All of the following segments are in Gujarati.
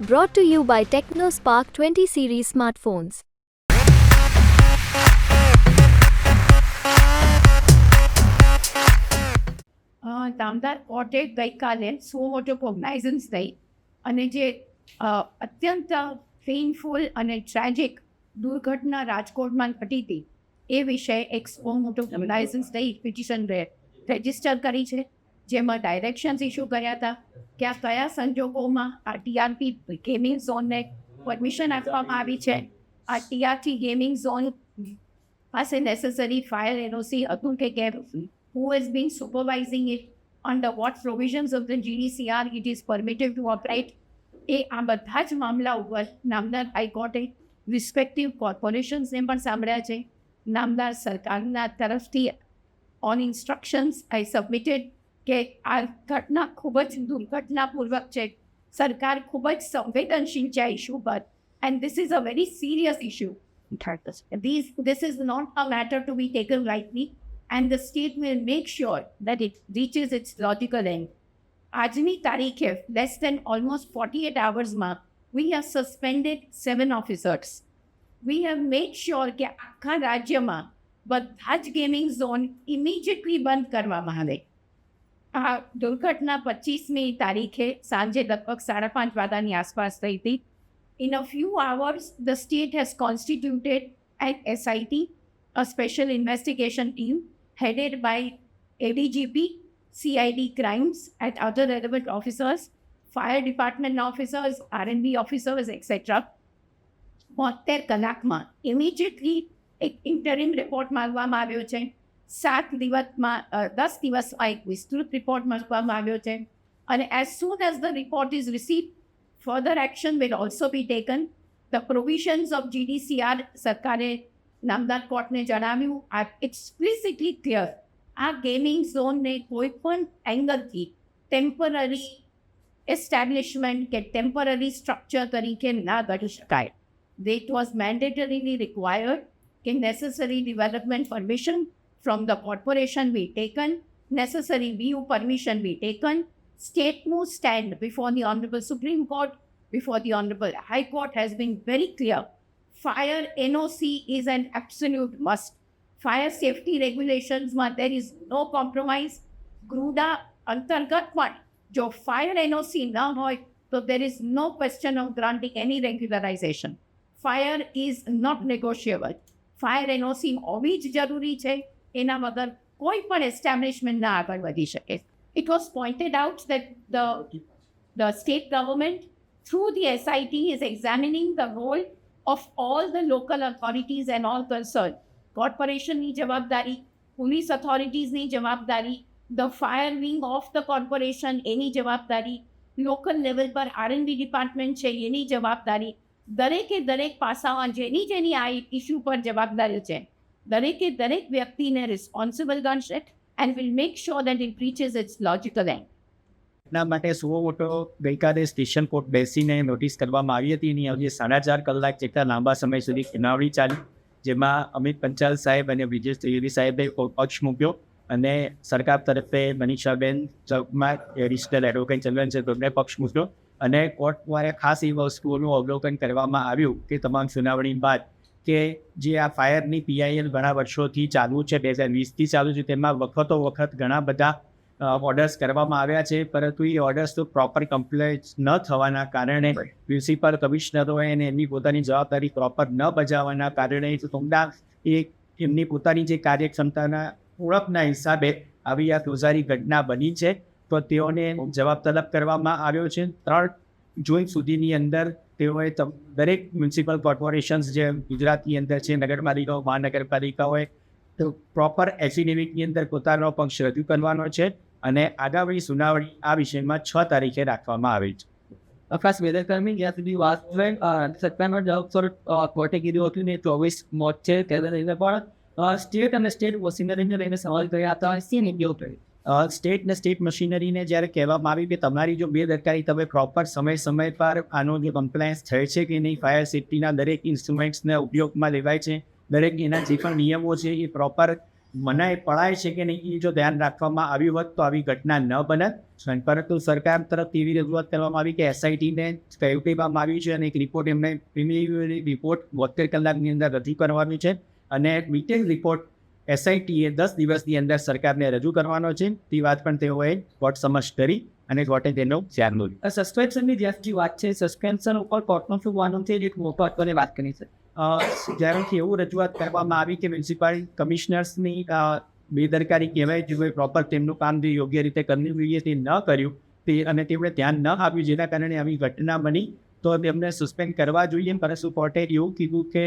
Brought to you by TechnoSpark 20 series smartphones. નામદાર કોર્ટે ગઈકાલે સો મોટો કોગ્નાઇઝન્સ થઈ અને જે અત્યંત પેઇનફુલ અને ટ્રેજિક દુર્ઘટના રાજકોટમાં ઘટી હતી, એ વિષે એક સો મોટો કોગ્નાઇઝન્સ થઈ પિટિશન રજિસ્ટર કરી છે જેમાં ડાયરેક્શન્સ ઇસ્યુ કર્યા હતા કે આ કયા સંજોગોમાં આ ટીઆરપી ગેમિંગ ઝોનને પરમિશન આપવામાં આવી છે? આ ટીઆરપી ગેમિંગ ઝોન પાસે નેસેસરી ફાયર એનઓસી હતું કે કેમ? Who has been supervising it, under what provisions of the GDCR it is permitted to operate. એ આ બધા જ મામલા ઉપર નામદાર હાઈકોર્ટે રિસ્પેક્ટિવ કોર્પોરેશન્સને પણ સાંભળ્યા છે. નામદાર સરકારના તરફથી ઓન ઇન્સ્ટ્રક્શન્સ આઈ સબમિટેડ કે આ ઘટના ખૂબ જ દુર્ઘટનાપૂર્વક છે. સરકાર ખૂબ જ સંવેદનશીલ છે આ ઇસ્યુ પર. And this is a very serious issue These, this is not a matter to be taken lightly, and the state will make sure that it reaches its logical end. આજની તારીખે less than almost forty eight આવર્સમાં we have suspended seven officers we have make sure કે આખા રાજ્યમાં બધા જ ગેમિંગ ઝોન ઇમિજિએટલી બંધ કરવામાં આવે. આ દુર્ઘટના પચીસમી તારીખે સાંજે લગભગ સાડા પાંચ વાગ્યાની આસપાસ થઈ હતી In a few hours, the state has constituted an SIT, a special investigation team headed by ADGP, CID crimes, and other relevant officers, fire department officers, R&B officers, etc. બોતેર કલાકમાં ઇમિડિયેટલી એક ઇન્ટરિમ રિપોર્ટ માંગવામાં આવ્યો છે સાત દિવસમાં દસ દિવસમાં એક વિસ્તૃત રિપોર્ટ મૂકવામાં આવ્યો છે. અને as soon as the report is receive further action will also be taken the provisions of GDCR સરકારે નામદાર કોર્ટને જણાવ્યું. આ એક્સપ્લિસિટલી ક્લિયર આ ગેમિંગ ઝોનને કોઈ પણ એંગલથી ટેમ્પરરી એસ્ટેબ્લિશમેન્ટ કે ટેમ્પરરી સ્ટ્રક્ચર તરીકે ના ગણી શકાય. દેટ વોઝ મેન્ડેટરીલી રિક્વાયર્ડ કે necessary development permission From the corporation be taken necessary view permission be taken. State move stand before the Honorable Supreme Court, before the Honorable High Court has been very clear. Fire NOC is an absolute must. Fire safety regulations, માં there is no compromise. ગ્રુડા અંતર્ગત પણ જો ફાયર એનઓસી ન હોય તો there is no question of granting any regularization. Fire is not negotiable. Fire NOC હોવી જ જરૂરી છે એના વગર કોઈ પણ એસ્ટાબ્લિશમેન્ટ ના આગળ વધી શકે. It was pointed out that the the state government through the SIT is examining the role of all the local authorities and all concern કોર્પોરેશનની જવાબદારી પોલીસ ઓથોરિટીઝની જવાબદારી the fire wing of the corporation એની જવાબદારી લોકલ લેવલ પર આરએનબી ડિપાર્ટમેન્ટ છે, એની જવાબદારી, દરેકે દરેક પાસામાં જેની જેની આ ઇસ્યુ પર જવાબદારી છે. દરેકે દરેક વ્યક્તિને responsible ગણશે and will make sure that it reaches its logical end ના માટે સુવો મોટો ગઈકાલે સ્ટેશન કોર્ટ બેસીને નોટિસ કરવામાં આવી હતી. એની આજે સાડા ચાર કલાક જેટલા લાંબા સમય સુધી સુનાવણી ચાલી. જેમાં અમિત પંચાલ સાહેબ અને બ્રિજેશ ત્રિવેદી સાહેબે પક્ષ મૂક્યો અને સરકાર તરફે મનીષાબેન ચૌકમાં એડિશનલ એડવોકેટ ચંદ્રન છે, તેમને પક્ષ મૂક્યો. અને કોર્ટ દ્વારા ખાસ એ વસ્તુઓનું અવલોકન કરવામાં આવ્યું કે તમામ સુનાવણી બાદ કે જે આ ફાયરની પીઆઈએલ ઘણા વર્ષોથી ચાલુ છે બે હજાર વીસથી ચાલુ છે તેમાં વખતો વખત ઘણા બધા ઓર્ડર્સ કરવામાં આવ્યા છે પરંતુ એ ઓર્ડર્સ તો પ્રોપર કમ્પ્લેટ ન થવાના કારણે મ્યુનિસિપલ કમિશનરોએ અને એમની પોતાની જવાબદારી પ્રોપર ન બજાવવાના કારણે થોડા એ એમની પોતાની જે કાર્યક્ષમતાના ઓળખના હિસાબે આવી આ ધોઝારી ઘટના બની છે. તો તેઓને જવાબ તલબ કરવામાં આવ્યો છે. ત્રણ જૂન સુધીની અંદર તેઓએ દરેક મ્યુનિસિપલ કોર્પોરેશન્સ જે ગુજરાતની અંદર છે નગરપાલિકાઓ મહાનગરપાલિકા હોય તો પ્રોપર એફિડેવિટની અંદર પોતાનો પક્ષ રજૂ કરવાનો છે અને આગામી સુનાવણી આ વિષયમાં છ તારીખે રાખવામાં આવી છે. ખાસ બેદરકારી જ્યાં સુધી વાત સત્તાનો જવાબ સ્વરૂપ કોર્ટે કીધું હતું ને ચોવીસ મોત છે તેને લઈને પણ સ્ટેટ અને સ્ટેટ મશીનરીને લઈને સવાલ કર્યા હતા. સી નીતિઓ સ્ટેટ ને સ્ટેટ મશીનરીને જ્યારે કહેવામાં આવ્યું કે તમારી જો બેદરકારી તમે પ્રોપર સમય સમય પર આનો જે કમ્પ્લાયન્સ થાય છે કે નહીં ફાયર સેફ્ટીના દરેક ઇન્સ્ટ્રુમેન્ટ્સને ઉપયોગમાં લેવાય છે, દરેક એના જે પણ નિયમો છે એ પ્રોપર મનાય પડાય છે કે નહીં એ જો ધ્યાન રાખવામાં આવ્યું હોત તો આવી ઘટના ન બનત. પરંતુ સરકાર તરફ એવી રજૂઆત કરવામાં આવી કે એસઆઈટીને કહેવામાં આવ્યું છે અને એક રિપોર્ટ એમને પ્રિલિમિનરી રિપોર્ટ બોતેર કલાકની અંદર રજૂ કરવાનું છે અને ડિટેલ રિપોર્ટ એસઆઈટીએ દસ દિવસની અંદર સરકારને રજૂ કરવાનો છે. તે વાત પણ તેઓએ કોર્ટ સમક્ષ કરી અને કોર્ટે તેનો ધ્યાન દોર્યું સસ્પેન્શનની જે વાત છે સસ્પેન્શન ઉપર કોર્ટનો શું વાનો છે? એક મોટો અત્યારે વાત કરી છે જ્યારેથી એવું રજૂઆત કરવામાં આવી કે મ્યુનિસિપલ કમિશનર્સની બેદરકારી કહેવાય જેઓએ પ્રોપર તેમનું કામ જે યોગ્ય રીતે કરવું જોઈએ તે ન કર્યું. તે અને તેમણે ધ્યાન ન આપ્યું. જેના કારણે આવી ઘટના બની. તો એમને સસ્પેન્ડ કરવા જોઈએ. પરંતુ કોર્ટે એવું કીધું કે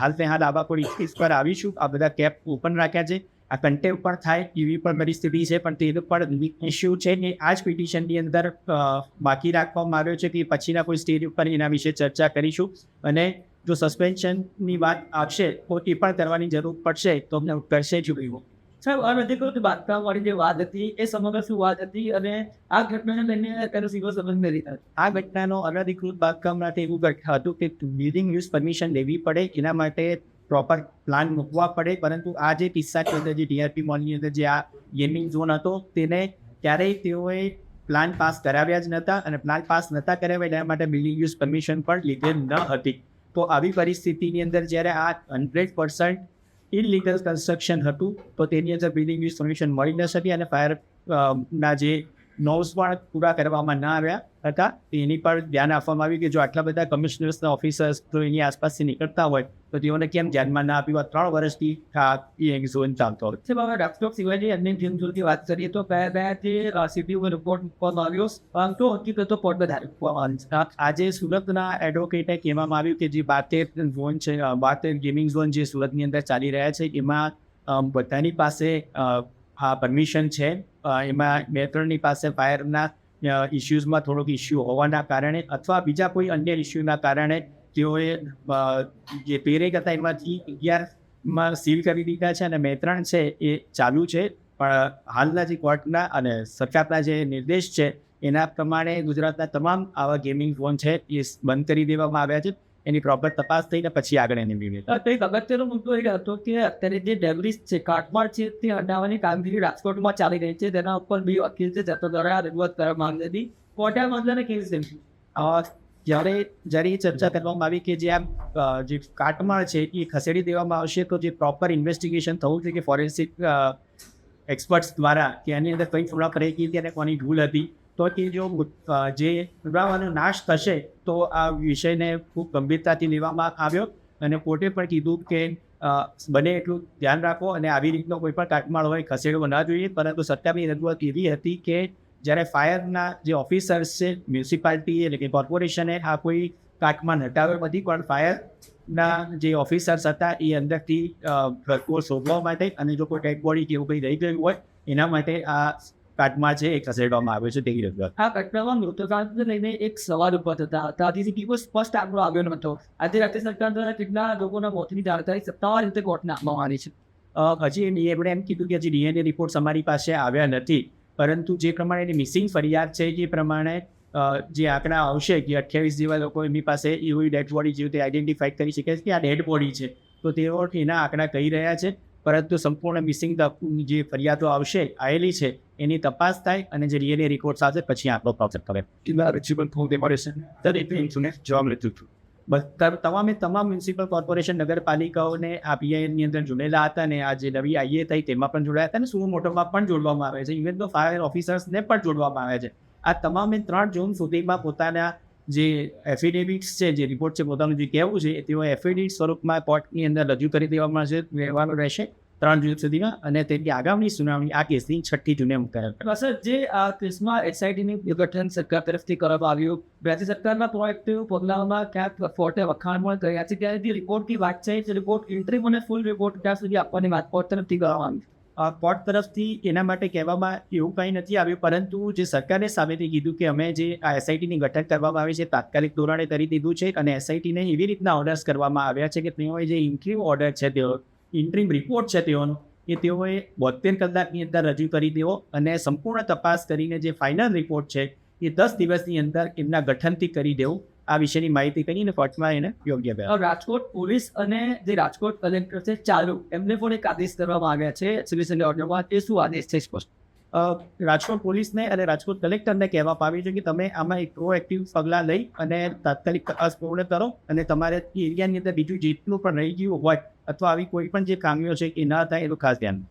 હાલ તે હાલ આવા કોઈ ઇસ્યુ પર આવીશું. આ બધા કેપ ઓપન રાખ્યા છે. આ કન્ટેમ્પ પણ થાય એવી પણ પરિસ્થિતિ છે, પણ તેનું પણ ઇસ્યુ છે ને આ જ પિટિશનની અંદર બાકી રાખવામાં આવ્યો છે કે પછીના કોઈ સ્ટેજ ઉપર એના વિશે ચર્ચા કરીશું. અને જો સસ્પેન્શનની વાત આવશે, તો એ પણ કરવાની જરૂર પડશે. તો અમને કરશે જ એવું સાહેબ અનધિકૃત બાંધકામ વાળી જે વાત હતી, એ સમગ્ર શું વાત હતી અને આ ઘટનાને લઈને તેનો સીધો સંબંધ નથી આ ઘટનાનો અનધિકૃત બાંધકામ માટે એવું હતું કે બિલ્ડિંગ યુઝ પરમિશન લેવી પડે, એના માટે પ્રોપર પ્લાન મૂકવા પડે, પરંતુ આ જે કિસ્સાની અંદર, જે ડીઆરપી મોલની અંદર જે આ ગેમિંગ ઝોન હતો, તેને ક્યારેય તેઓએ પ્લાન પાસ કરાવ્યા જ નહોતા અને પ્લાન પાસ નહોતા કરાવ્યા એના માટે બિલ્ડિંગ યુઝ પરમિશન પણ લીધેલ ન હતી. તો આવી પરિસ્થિતિની અંદર જ્યારે આ હંડ્રેડ પર્સન્ટ ઇનલીગલ કન્સ્ટ્રક્શન હતું. તો તેની અંદર બિલ્ડિંગની પરમિશન મળી ન શકી અને ફાયર ના જે નોવ્સ પણ પૂરા કરવામાં ના આવ્યા હતા. એની પર ધ્યાન આપવામાં આવ્યું કે જો આટલા બધા કમિશનર્સના ઓફિસર્સ તો એની આસપાસથી નીકળતા હોય તો તેઓને કેમ ધ્યાનમાં ના આપ્યું ત્રણ વર્ષથી એ ઝોન ચાલતો હતો. સાહેબ હવે ડેસ્કટોપ સિવાયની અન્ય જીમ જોડતી વાત કરીએ તો કયા કયા જે સીપીયુ રિપોર્ટ મૂકવામાં આવ્યો? પરંતુ તો પોર્ટ વધારે મૂકવામાં આવી આજે સુરતના એડવોકેટે કહેવામાં આવ્યું કે જે બાતેર ઝોન છે બાતેર ગેમિંગ ઝોન જે સુરતની અંદર ચાલી રહ્યા છે એમાં બધાની પાસે આ પરમિશન છે. એમાં ત્રણની પાસે ફાયરના ઇસ્યુઝમાં થોડોક ઇસ્યુ હોવાના કારણે અથવા બીજા કોઈ અન્ય ઇસ્યુના કારણે તેઓએ જે પેરેક હતા એમાંથી અગિયારમાં સીલ કરી દીધા છે અને મેત્રણ છે એ ચાલુ છે. પણ હાલના જે કોર્ટના અને સરકારના જે નિર્દેશ છે એના પ્રમાણે ગુજરાતના તમામ આવા ગેમિંગ ઝોન છે એ બંધ કરી દેવામાં આવ્યા છે. એની પ્રોપર તપાસ થઈને પછી આગળ એની વિવેક તો એક અગત્યનો મુદ્દો એ હતો કે અત્યારે જે ડેબ્રિસ છે કાટમાળ છે તે હટાવવાની કામગીરી રાજકોટમાં ચાલી રહી છે. તેના ઉપર બી વકીલ છે જતો દ્વારા રજૂઆત કરવામાં આવી હતી. કોર્ટે આ મામલાને કેવી રીતે જ્યારે જ્યારે એ ચર્ચા કરવામાં આવી કે જે આ જે કાટમાળ છે એ ખસેડી દેવામાં આવશે તો જે પ્રોપર ઇન્વેસ્ટિગેશન થવું છે કે ફોરેન્સિક એક્સપર્ટ્સ દ્વારા કે એની અંદર કઈ થોડા ગઈ હતી અને કોની ભૂલ હતી. તો કે જો જે પુરાવાનો નાશ થશે, તો આ વિષયને ખૂબ ગંભીરતાથી લેવામાં આવ્યો અને કોર્ટે પણ કીધું કે બને એટલું ધ્યાન રાખો અને આવી રીતનો કોઈ પણ કાટમાળ હોય, ખસેડવો ન જોઈએ. પરંતુ સરકારની રજૂઆત એવી હતી કે, જ્યારે ફાયરના જે ઓફિસર્સ છે, મ્યુનિસિપાલિટી એટલે કે કોર્પોરેશને આ કોઈ કાટમાળ હટાવ્યો નથી, પણ ફાયરના જે ઓફિસર્સ હતા, એ અંદરથી ભરપૂર શોધવા માટે અને જો કોઈ ડેડ બોડી કે એવું કંઈ રહી ગયું હોય, એના માટે આ કાટમાળ છે એ ખસેડવામાં આવ્યો છે તેવી રજૂઆત આ ઘટનામાં મૃતકાંતને લઈને એક સવાલ ઉપર થતા હતા. તેથી સુધી સ્પષ્ટ આંકડો આવ્યો નહોતો આજે રાજ્ય સરકાર દ્વારા કેટલા લોકોના મોતની જાણકારી સત્તાવાર રીતે કોર્ટને આપવામાં આવી છે? હજી એમણે એમ કીધું કે હજી ડીએનએ રિપોર્ટ્સ અમારી પાસે આવ્યા નથી. પરંતુ જે પ્રમાણે એની મિસિંગ ફરિયાદ છે એ પ્રમાણે જે આંકડા આવશે કે અઠ્યાવીસ જેવા લોકો એમની પાસે એવી ડેડ બોડી જેવી તે આઈડેન્ટિફાઈ કરી શકે છે કે આ ડેડ બોડી છે તો તેઓ એના આંકડા કહી રહ્યા છે. પરંતુ સંપૂર્ણ મિસિંગ જે ફરિયાદો આવશે આવેલી છે એની તપાસ થાય અને જે ડીએનએ રિપોર્ટ્સ આવશે પછી આપણો પ્રોસેસ કરે. જિલ્લા રિચ્યુઅલ ફોર ડેમોરેશન જવાબ લેતું હતું તમામે તમામ મ્યુનિસિપલ કોર્પોરેશન નગરપાલિકાઓને આ પીઆઈની અંદર જોડેલા હતા અને આ જે નવી આઈએ થઈ તેમાં પણ જોડાયા હતા અને સુમો મોટોમાં પણ જોડવામાં આવે છે. ઇવન તો ફાયર ઓફિસર્સને પણ જોડવામાં આવે છે. આ તમામે ત્રણ જૂન સુધીમાં પોતાના જે એફિડેવિટ્સ છે જે રિપોર્ટ છે પોતાનું જે કહેવું છે તેઓ એફિડેવિટ સ્વરૂપમાં કોર્ટની અંદર રજૂ કરી દેવામાં આવશે રહેવાનું રહેશે. ત્રણ જૂન સુધીમાં અને તેની આગામી સુનાવણી આ કેસની છઠ્ઠી જૂને મુકાય સર જે આ કેસમાં એસઆઈટીની ગઠન સરકાર તરફથી કરવામાં આવ્યું રાજ્ય સરકારના પ્રોએક્ટિવ પગલાઓમાં ક્યાંક ફોટે વખાણ પણ કર્યા છે ત્યારે જે રિપોર્ટની વાત છે રિપોર્ટ ઇન્ટ્રીમ અને ફૂલ રિપોર્ટ ત્યાં સુધી આપવાની વાત કોર્ટ તરફથી કરવામાં આવી. કોર્ટ તરફથી એના માટે કહેવામાં એવું કંઈ નથી આવ્યું પરંતુ જે સરકારે સામેથી કીધું કે અમે જે આ એસઆઈટીની ગઠન કરવામાં આવી છે તાત્કાલિક ધોરણે કરી દીધું છે અને એસઆઈટીને એવી રીતના ઓર્ડર્સ કરવામાં આવ્યા છે કે તેઓએ જે ઇન્ટ્રીમ ઓર્ડર છે તેઓ ઇન્ટ્રીમ રિપોર્ટ છે તેઓનો, એ તેઓએ બોતેર કલાકની અંદર રજૂ કરી દેવો અને સંપૂર્ણ તપાસ કરીને જે ફાઇનલ રિપોર્ટ છે, એ દસ દિવસની અંદર એમના ગઠનથી કરી દેવું. આ વિશેની માહિતી કરીને કોર્ટમાં એને યોગ્ય બે રાજકોટ પોલીસ અને જે રાજકોટ કલેક્ટર છે, ચાલુ, એમને પણ એક આદેશ કરવામાં આવ્યા છે સિવિલ ઓર્ડરમાં એ શું આદેશ છે સ્પષ્ટ? રાજકોટ પોલીસને અને રાજકોટ કલેક્ટરને કહેવા પાવી છે કે તમે આમાં એક પ્રોએક્ટિવ પગલાં લઈ અને તાત્કાલિક તપાસ પૂર્ણ કરો અને તમારે એરિયાની અંદર બીજું જેટલું પણ રહી ગયું હોય અથવા આવી કોઈ પણ જે ખામીઓ છે એ ના થાય એનું ખાસ ધ્યાન